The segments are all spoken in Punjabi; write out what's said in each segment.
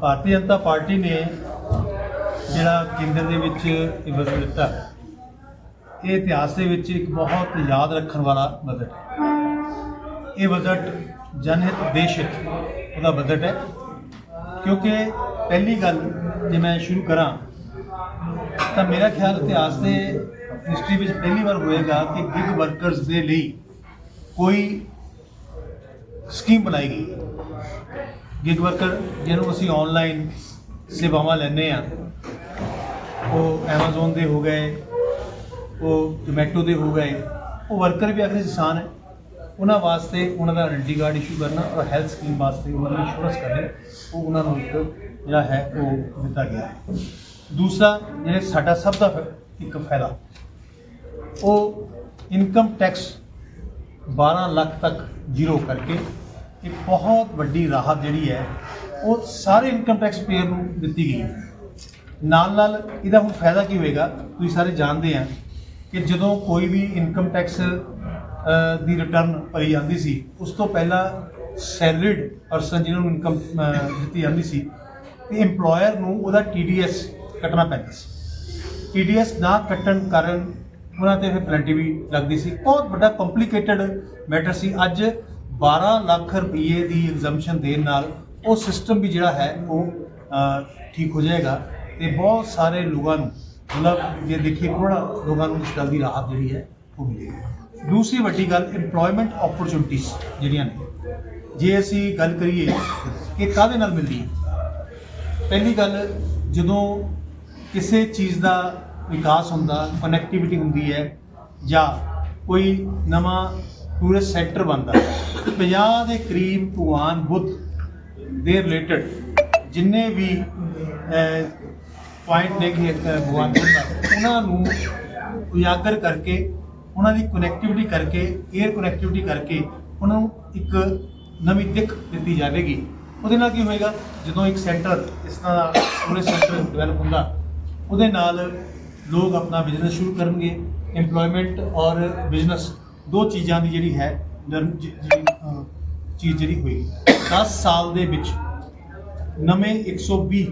ਭਾਰਤੀ ਜਨਤਾ ਪਾਰਟੀ ਨੇ ਜਿਹੜਾ ਕੇਂਦਰ ਦੇ ਵਿੱਚ ਇਹ ਬਜਟ ਦਿੱਤਾ ਇਹ ਇਤਿਹਾਸ ਦੇ ਵਿੱਚ ਇੱਕ ਬਹੁਤ ਯਾਦ ਰੱਖਣ ਵਾਲਾ ਬਜਟ ਹੈ। ਇਹ ਬਜਟ ਜਨਹਿਤ ਦੇਸ਼ ਹਿਤ ਉਹਦਾ ਬਜਟ ਹੈ। ਕਿਉਂਕਿ ਪਹਿਲੀ ਗੱਲ ਜੇ ਮੈਂ ਸ਼ੁਰੂ ਕਰਾਂ, ਤਾਂ ਮੇਰਾ ਖਿਆਲ ਇਤਿਹਾਸ ਦੇ ਹਿਸਟਰੀ ਵਿੱਚ ਪਹਿਲੀ ਵਾਰ ਹੋਏਗਾ ਕਿ ਗਿਗ ਵਰਕਰਸ ਦੇ ਲਈ ਕੋਈ ਸਕੀਮ ਬਣਾਈ ਗਈ। ਗਿਗ ਵਰਕਰ ਜਿਹਨੂੰ ਅਸੀਂ ਆਨਲਾਈਨ ਸੇਵਾਵਾਂ ਲੈਂਦੇ ਆ ਉਹ Amazon ਦੇ ਹੋ ਗਏ, ਉਹ ਜ਼ੋਮੈਟੋ ਦੇ ਹੋ ਗਏ। ਉਹ ਵਰਕਰ ਵੀ ਆਖਰੀ ਕਿਸਾਨ ਹੈ। ਉਹਨਾਂ ਵਾਸਤੇ ਉਹਨਾਂ ਦਾ ਆਇਡੈਂਟੀ ਕਾਰਡ ਇਸ਼ੂ ਕਰਨਾ ਔਰ ਹੈਲਥ ਸਕੀਮ ਵਾਸਤੇ ਉਹਨਾਂ ਨੂੰ ਇੰਸ਼ੋਰੈਂਸ ਕਰਨੀ, ਉਹ ਉਹਨਾਂ ਨੂੰ ਇੱਕ ਜਿਹੜਾ ਹੈ, ਉਹ ਦਿੱਤਾ ਗਿਆ ਹੈ। ਦੂਸਰਾ, ਜਿਹੜੇ ਸਾਡਾ ਸਭ ਦਾ ਫ- ਇੱਕ ਫਾਇਦਾ, ਉਹ ਇਨਕਮ ਟੈਕਸ 12 ਲੱਖ ਤੱਕ ਜ਼ੀਰੋ ਕਰਕੇ ਇੱਕ ਬਹੁਤ ਵੱਡੀ ਰਾਹਤ ਜਿਹੜੀ ਹੈ, ਉਹ ਸਾਰੇ ਇਨਕਮ ਟੈਕਸ ਪੇਅਰ ਨੂੰ ਦਿੱਤੀ ਗਈ ਹੈ। ਨਾਲ ਨਾਲ ਇਹਦਾ ਹੁਣ ਫਾਇਦਾ ਕੀ ਹੋਏਗਾ, ਤੁਸੀਂ ਸਾਰੇ ਜਾਣਦੇ ਆ ਕਿ ਜਦੋਂ ਕੋਈ ਵੀ ਇਨਕਮ ਟੈਕਸ ਦੀ ਰਿਟਰਨ ਭਰੀ ਜਾਂਦੀ ਸੀ, ਉਸ ਤੋਂ ਪਹਿਲਾਂ ਸੈਲਰੀਡ ਪਰਸਨ ਨੂੰ ਇਨਕਮ ਦਿੱਤੀ ਜਾਂਦੀ ਸੀ, ਤੇ EMPLOYER ਨੂੰ ਉਹਦਾ TDS ਕੱਟਣਾ ਪੈਂਦਾ ਸੀ। TDS ਨਾ ਕੱਟਣ ਕਾਰਨ ਉਹਨਾਂ ਤੇ ਫਿਰ ਪੈਨਲਟੀ ਵੀ ਲੱਗਦੀ ਸੀ। ਬਹੁਤ ਵੱਡਾ ਕੰਪਲਿਕੇਟਡ ਮੈਟਰ ਸੀ। ਅੱਜ 12 ਲੱਖ ਰੁਪਏ ਦੀ ਐਗਜ਼ੈਂਪਸ਼ਨ ਦੇਣ ਨਾਲ ਉਹ ਸਿਸਟਮ ਵੀ ਜਿਹੜਾ ਹੈ ਉਹ ਠੀਕ ਹੋ ਜਾਏਗਾ ਤੇ ਬਹੁਤ ਸਾਰੇ ਲੋਕਾਂ ਨੂੰ, ਮਤਲਬ ਜੇ ਦੇਖੀਏ ਥੋੜਾ ਲੋਕਾਂ ਨੂੰ ਇਸ ਗੱਲ ਦੀ ਰਾਹਤ ਜਿਹੜੀ ਹੈ ਉਹ ਮਿਲੇਗੀ। ਦੂਸਰੀ ਵੱਡੀ ਗੱਲ, EMPLOYMENT ਓਪਰਚੁਨਿਟੀਜ਼ ਜਿਹੜੀਆਂ ਨੇ, ਜੇ ਅਸੀਂ ਗੱਲ ਕਰੀਏ ਕਿ ਕਾਹਦੇ ਨਾਲ ਮਿਲਦੀ ਹੈ ਪਹਿਲੀ ਗੱਲ, ਜਦੋਂ ਕਿਸੇ ਚੀਜ਼ ਦਾ ਵਿਕਾਸ ਹੁੰਦਾ ਕਨੈਕਟੀਵਿਟੀ ਹੁੰਦੀ ਹੈ ਜਾਂ ਕੋਈ ਨਵਾਂ ਟੂਰਿਸਟ ਸੈਕਟਰ ਬਣਦਾ 50 ਦੇ ਕਰੀਬ ਭਗਵਾਨ ਬੁੱਧ, ਦੇ ਰਿਲੇਟਡ ਜਿੰਨੇ ਵੀ ਪੁਆਇੰਟ ਨੇ ਕਿ ਭਗਵਾਨ ਬੁੱਧ ਦਾ, ਉਹਨਾਂ ਨੂੰ ਉਜਾਗਰ ਕਰਕੇ, ਉਹਨਾਂ ਦੀ ਕਨੈਕਟੀਵਿਟੀ ਕਰਕੇ 에ਅਰ ਕਨੈਕਟੀਵਿਟੀ ਕਰਕੇ ਉਹਨਾਂ ਨੂੰ ਇੱਕ ਨਵੀਂ ਦਿੱਖ ਦਿੱਤੀ ਜਾਵੇਗੀ। ਉਹਦੇ ਨਾਲ ਕੀ ਹੋਏਗਾ? ਜਦੋਂ ਇੱਕ ਸੈਂਟਰ ਇਸ ਤਰ੍ਹਾਂ ਦਾ ਟੂਰਿਸਟ ਸੈਂਟਰ ਡਿਵੈਲਪ ਹੁੰਦਾ, ਉਹਦੇ ਨਾਲ ਲੋਕ ਆਪਣਾ ਬਿਜ਼ਨਸ ਸ਼ੁਰੂ ਕਰਨਗੇ, EMPLOYMENT ਔਰ ਬਿਜ਼ਨਸ ਦੋ ਚੀਜ਼ਾਂ ਦੀ ਜਿਹੜੀ ਹੈ ਨਰਮ ਜ- ਜਿਹੜੀ ਅਹ, ਚੀਜ਼ ਜਿਹੜੀ ਹੋਈ 10 ਸਾਲ ਦੇ ਵਿੱਚ ਨਵੇਂ 120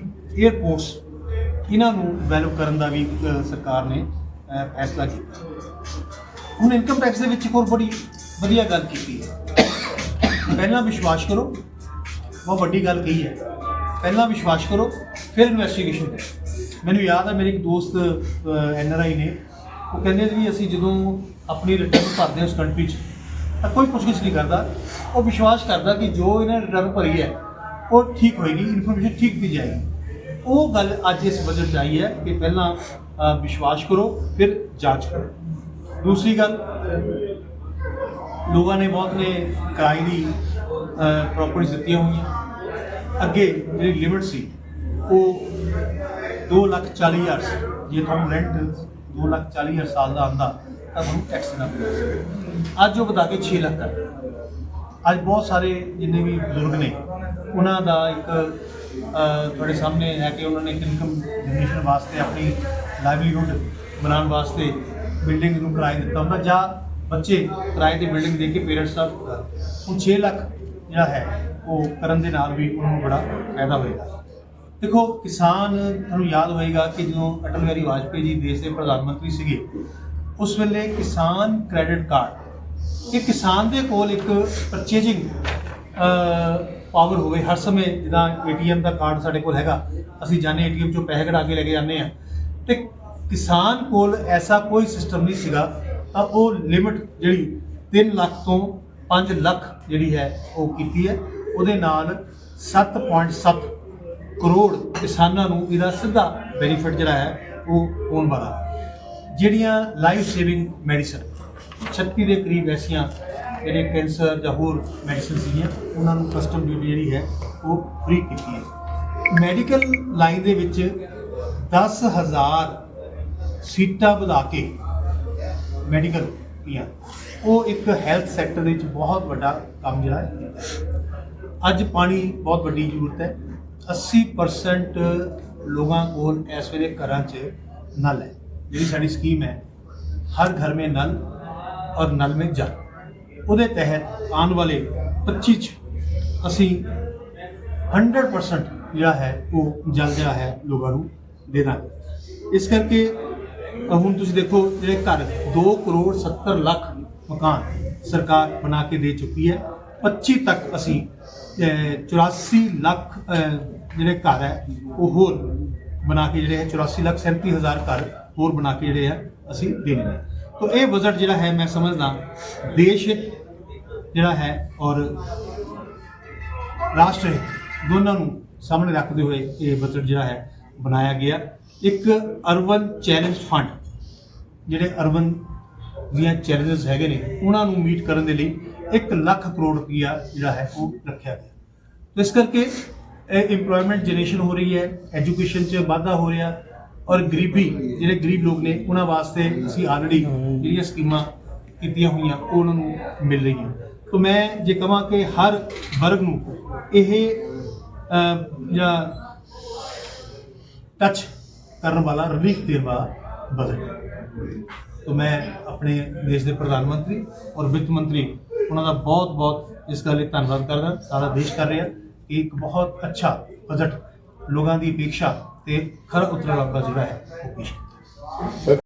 에ਅਰਪੋਰਟਸ ਇਹਨਾਂ ਨੂੰ ਡਿਵੈਲਪ ਕਰਨ ਦਾ ਵੀ ਅਹ, ਸਰਕਾਰ ਨੇ ਅਹ, ਫੈਸਲਾ ਕੀਤਾ। ਹੁਣ ਇਨਕਮ ਟੈਕਸ ਦੇ ਵਿੱਚ ਇੱਕ ਹੋਰ ਬੜੀ ਵਧੀਆ ਗੱਲ ਕੀਤੀ ਹੈ। ਪਹਿਲਾਂ ਵਿਸ਼ਵਾਸ ਕਰੋ ਬਹੁਤ ਵੱਡੀ ਗੱਲ ਕਹੀ ਹੈ। ਪਹਿਲਾਂ ਵਿਸ਼ਵਾਸ ਕਰੋ ਫਿਰ ਇਨਵੈਸਟੀਗੇਸ਼ਨ ਕਰੋ। ਮੈਨੂੰ ਯਾਦ ਹੈ ਮੇਰੇ ਇੱਕ ਦੋਸਤ ਐਨ ਆਰ ਆਈ ਨੇ ਉਹ ਕਹਿੰਦੇ ਸੀ ਅਸੀਂ ਜਦੋਂ ਆਪਣੀ ਰਿਟਰਨ ਭਰਦੇ ਹਾਂ ਉਸ ਕੰਟਰੀ 'ਚ, ਤਾਂ ਕੋਈ ਪੁੱਛਗਿੱਛ ਨਹੀਂ ਕਰਦਾ। ਉਹ ਵਿਸ਼ਵਾਸ ਕਰਦਾ ਕਿ ਜੋ ਇਹਨੇ ਰਿਟਰਨ ਭਰੀ ਹੈ, ਉਹ ਠੀਕ ਹੋਏਗੀ ਇਨਫੋਰਮੇਸ਼ਨ ਠੀਕ ਦੀ ਜਾਏਗੀ। ਉਹ ਗੱਲ ਅੱਜ ਇਸ ਬਜਟ 'ਚ ਆਈ ਹੈ ਕਿ ਪਹਿਲਾਂ ਵਿਸ਼ਵਾਸ ਕਰੋ, ਫਿਰ ਜਾਂਚ ਕਰੋ। ਦੂਸਰੀ ਗੱਲ, ਲੋਕਾਂ ਨੇ ਬਹੁਤ ਨੇ ਕਿਰਾਏ ਦੀ ਪ੍ਰਾਪਰਟੀਆਂ ਦਿੱਤੀਆਂ ਹੋਈਆਂ। ਅੱਗੇ ਜਿਹੜੀ ਲਿਮਿਟ ਸੀ, ਉਹ 2 ਲੱਖ 40 ਹਜ਼ਾਰ ਸੀ, ਜੇ ਤੁਹਾਨੂੰ ਰੈਂਟ 2 ਲੱਖ 40 ਹਜ਼ਾਰ ਸਾਲ ਦਾ ਆਂਦਾ, ਤਾਂ ਤੁਹਾਨੂੰ ਟੈਕਸ ਦੇਣਾ ਪਵੇਗਾ ਅੱਜ ਉਹ ਵਧਾ ਕੇ 6 ਲੱਖ ਕਰ ਅੱਜ ਬਹੁਤ ਸਾਰੇ ਜਿੰਨੇ ਵੀ ਬਜ਼ੁਰਗ ਨੇ, ਉਹਨਾਂ ਦਾ ਇੱਕ ਤੁਹਾਡੇ ਸਾਹਮਣੇ ਹੈ ਕਿ ਉਹਨਾਂ ਨੇ ਇਨਕਮ ਜਨਰੇਸ਼ਨ ਵਾਸਤੇ ਆਪਣੀ ਲਾਈਵਲੀਹੁੱਡ ਬਣਾਉਣ ਵਾਸਤੇ ਬਿਲਡਿੰਗ ਨੂੰ ਕਿਰਾਏ ਦਿੱਤਾ ਹੁੰਦਾ, ਜਾਂ ਬੱਚੇ ਕਿਰਾਏ ਤੇ ਬਿਲਡਿੰਗ ਦੇ ਕੇ ਪੇਰੈਂਟਸ ਦਾ ਹੁਣ 6 ਲੱਖ ਜਿਹੜਾ ਹੈ, ਉਹ ਕਰਨ ਦੇ ਨਾਲ ਵੀ ਉਹਨਾਂ ਨੂੰ ਬੜਾ ਫਾਇਦਾ ਹੋਏਗਾ। ਦੇਖੋ, ਕਿਸਾਨ, ਤੁਹਾਨੂੰ ਯਾਦ ਹੋਏਗਾ ਕਿ ਜਦੋਂ ਅਟਲ ਬਿਹਾਰੀ ਵਾਜਪੇਈ ਜੀ ਦੇਸ਼ ਦੇ ਪ੍ਰਧਾਨ ਮੰਤਰੀ ਸੀਗੇ, ਉਸ ਵੇਲੇ ਕਿਸਾਨ ਕ੍ਰੈਡਿਟ ਕਾਰਡ ਕਿ ਕਿਸਾਨ ਦੇ ਕੋਲ ਇੱਕ ਪਰਚੇਜਿੰਗ ਪਾਵਰ ਹੋਵੇ। ਹਰ ਸਮੇਂ ਜਿੱਦਾਂ ਏਟੀਐਮ ਦਾ ਕਾਰਡ ਸਾਡੇ ਕੋਲ ਹੈਗਾ, ਅਸੀਂ ਜਾਣੇ ਏਟੀਐਮ ਚੋਂ ਪੈਸੇ ਕਢਾ ਕੇ ਲੈ ਕੇ ਜਾਂਦੇ ਆ ਤੇ ਕਿਸਾਨ ਕੋਲ ਐਸਾ ਕੋਈ ਸਿਸਟਮ ਨਹੀਂ ਸੀਗਾ, ਤਾਂ ਉਹ ਲਿਮਿਟ ਜਿਹੜੀ 3 ਲੱਖ ਤੋਂ 5 ਲੱਖ ਜਿਹੜੀ ਹੈ, ਉਹ ਕੀਤੀ ਹੈ। ਉਹਦੇ ਨਾਲ 7.7 ਕਰੋੜ ਕਿਸਾਨਾਂ ਨੂੰ ਇਹਦਾ ਸਿੱਧਾ ਬੈਨੀਫਿਟ ਜਿਹੜਾ ਹੈ, ਉਹ ਹੋਣ ਵਾਲਾ ਜਿਹੜੀਆਂ ਲਾਈਫ ਸੇਵਿੰਗ ਮੈਡੀਸਨ 36 ਦੇ ਕਰੀਬ ਐਸੀਆਂ ਜਿਹੜੇ ਕੈਂਸਰ ਜਾਂ ਹੋਰ ਮੈਡੀਸਨ ਸੀਗੀਆਂ, ਉਹਨਾਂ ਨੂੰ ਕਸਟਮ ਡਿਊਟੀ ਜਿਹੜੀ ਹੈ, ਉਹ ਫ੍ਰੀ ਕੀਤੀ ਹੈ। ਮੈਡੀਕਲ ਲਾਈਨ ਦੇ ਵਿੱਚ 10000 ਸੀਟਾਂ ਵਧਾ ਕੇ ਮੈਡੀਕਲ ਦੀਆਂ ਉਹ ਇੱਕ ਹੈਲਥ ਸੈਕਟਰ ਵਿੱਚ ਬਹੁਤ ਵੱਡਾ ਕੰਮ ਜਿਹੜਾ ਹੈ। ਅੱਜ ਪਾਣੀ ਬਹੁਤ ਵੱਡੀ ਜ਼ਰੂਰਤ ਹੈ। 80% ਲੋਕਾਂ ਕੋਲ ਇਸ ਵੇਲੇ ਘਰਾਂ 'ਚ ਨਲ ਹੈ। ਜਿਹੜੀ ਸਾਡੀ ਸਕੀਮ ਹੈ, ਹਰ ਘਰ ਮੇਂ ਨਲ ਔਰ ਨਲ ਮੇ ਜਲ। ਉਹਦੇ ਤਹਿਤ ਆਉਣ ਵਾਲੇ 25 ਚ ਅਸੀਂ 100% ਜਿਹੜਾ ਹੈ, ਉਹ ਜਲ ਜਿਹੜਾ ਹੈ, ਲੋਕਾਂ ਨੂੰ ਦੇ ਦਾਂਗੇ। ਇਸ ਕਰਕੇ ਹੁਣ ਤੁਸੀਂ ਦੇਖੋ, ਜਿਹੜੇ ਘਰ 2 ਕਰੋੜ 70 ਲੱਖ ਮਕਾਨ ਸਰਕਾਰ ਬਣਾ ਕੇ ਦੇ ਚੁੱਕੀ ਹੈ। 25 ਤੱਕ ਅਸੀਂ ਅ, 84 ਲੱਖ ਜਿਹੜੇ ਘਰ ਹੈ ਉਹ ਹੋਰ ਬਣਾ ਕੇ ਜਿਹੜੇ ਹੈ 84 ਲੱਖ 37 ਹਜ਼ਾਰ ਘਰ ਹੋਰ ਬਣਾ ਕੇ ਜਿਹੜੇ ਹੈ ਅਸੀਂ ਦੇਣੇ ਨੇ ਤਾਂ ਇਹ ਬਜਟ ਜਿਹੜਾ ਹੈ ਮੈਂ ਸਮਝਦਾ ਦੇਸ਼ ਜਿਹੜਾ ਹੈ ਔਰ ਰਾਸ਼ਟਰ ਹਿੱਤ ਦੋਨਾਂ ਨੂੰ ਸਾਹਮਣੇ ਰੱਖਦੇ ਹੋਏ ਇਹ ਬਜਟ ਜਿਹੜਾ ਹੈ ਬਣਾਇਆ ਗਿਆ। ਇੱਕ ਅਰਬਨ ਚੈਲੰਜ ਫੰਡ ਜਿਹੜੇ ਅਰਬਨ ਦੀਆਂ ਚੈਲੰਜਸ ਹੈਗੇ ਨੇ ਉਹਨਾਂ ਨੂੰ ਮੀਟ ਕਰਨ ਦੇ ਲਈ 1 ਲੱਖ ਕਰੋੜ ਰੁਪਇਆ ਜਿਹੜਾ ਹੈ ਉਹ ਰੱਖਿਆ ਗਿਆ। ਤੇ ਇਸ ਕਰਕੇ ਇਹ ਇੰਪਲੋਇਮੈਂਟ ਜਨਰੇਸ਼ਨ ਹੋ ਰਹੀ ਹੈ ਐਜੂਕੇਸ਼ਨ 'ਚ ਵਾਧਾ ਹੋ ਰਿਹਾ ਔਰ ਗਰੀਬੀ, ਜਿਹੜੇ ਗਰੀਬ ਲੋਕ ਨੇ, ਉਹਨਾਂ ਵਾਸਤੇ ਅਸੀਂ ਆਲਰੇਡੀ ਜਿਹੜੀਆਂ ਸਕੀਮਾਂ ਕੀਤੀਆਂ ਹੋਈਆਂ, ਉਹ ਉਹਨਾਂ ਨੂੰ ਮਿਲ ਰਹੀਆਂ। ਤੋਂ ਮੈਂ ਜੇ ਕਹਾਂ ਕਿ ਹਰ ਵਰਗ ਨੂੰ ਇਹ ਜਾਂ ਟੱਚ ਕਰਨ ਵਾਲਾ ਰਿਲੀਫ ਦੇਣ ਵਾਲਾ ਬਜਟ ਤੋਂ ਮੈਂ ਆਪਣੇ ਦੇਸ਼ ਦੇ ਪ੍ਰਧਾਨ ਮੰਤਰੀ ਔਰ ਵਿੱਤ ਮੰਤਰੀ ਉਹਨਾਂ ਦਾ ਬਹੁਤ ਬਹੁਤ ਇਸ ਗੱਲ ਲਈ ਧੰਨਵਾਦ ਕਰਦਾ, ਸਾਰਾ ਦੇਸ਼ ਕਰ ਰਿਹਾ ਕਿ ਇੱਕ ਬਹੁਤ ਅੱਛਾ ਬਜਟ ਲੋਕਾਂ ਦੀ ਅਪੇक्षा ਤੇ ਖਰ ਉਤਰਨ ਵਾਲਾ ਜਿਹੜਾ ਹੈ, ਉਹ ਪੇਸ਼ ਕੀਤਾ।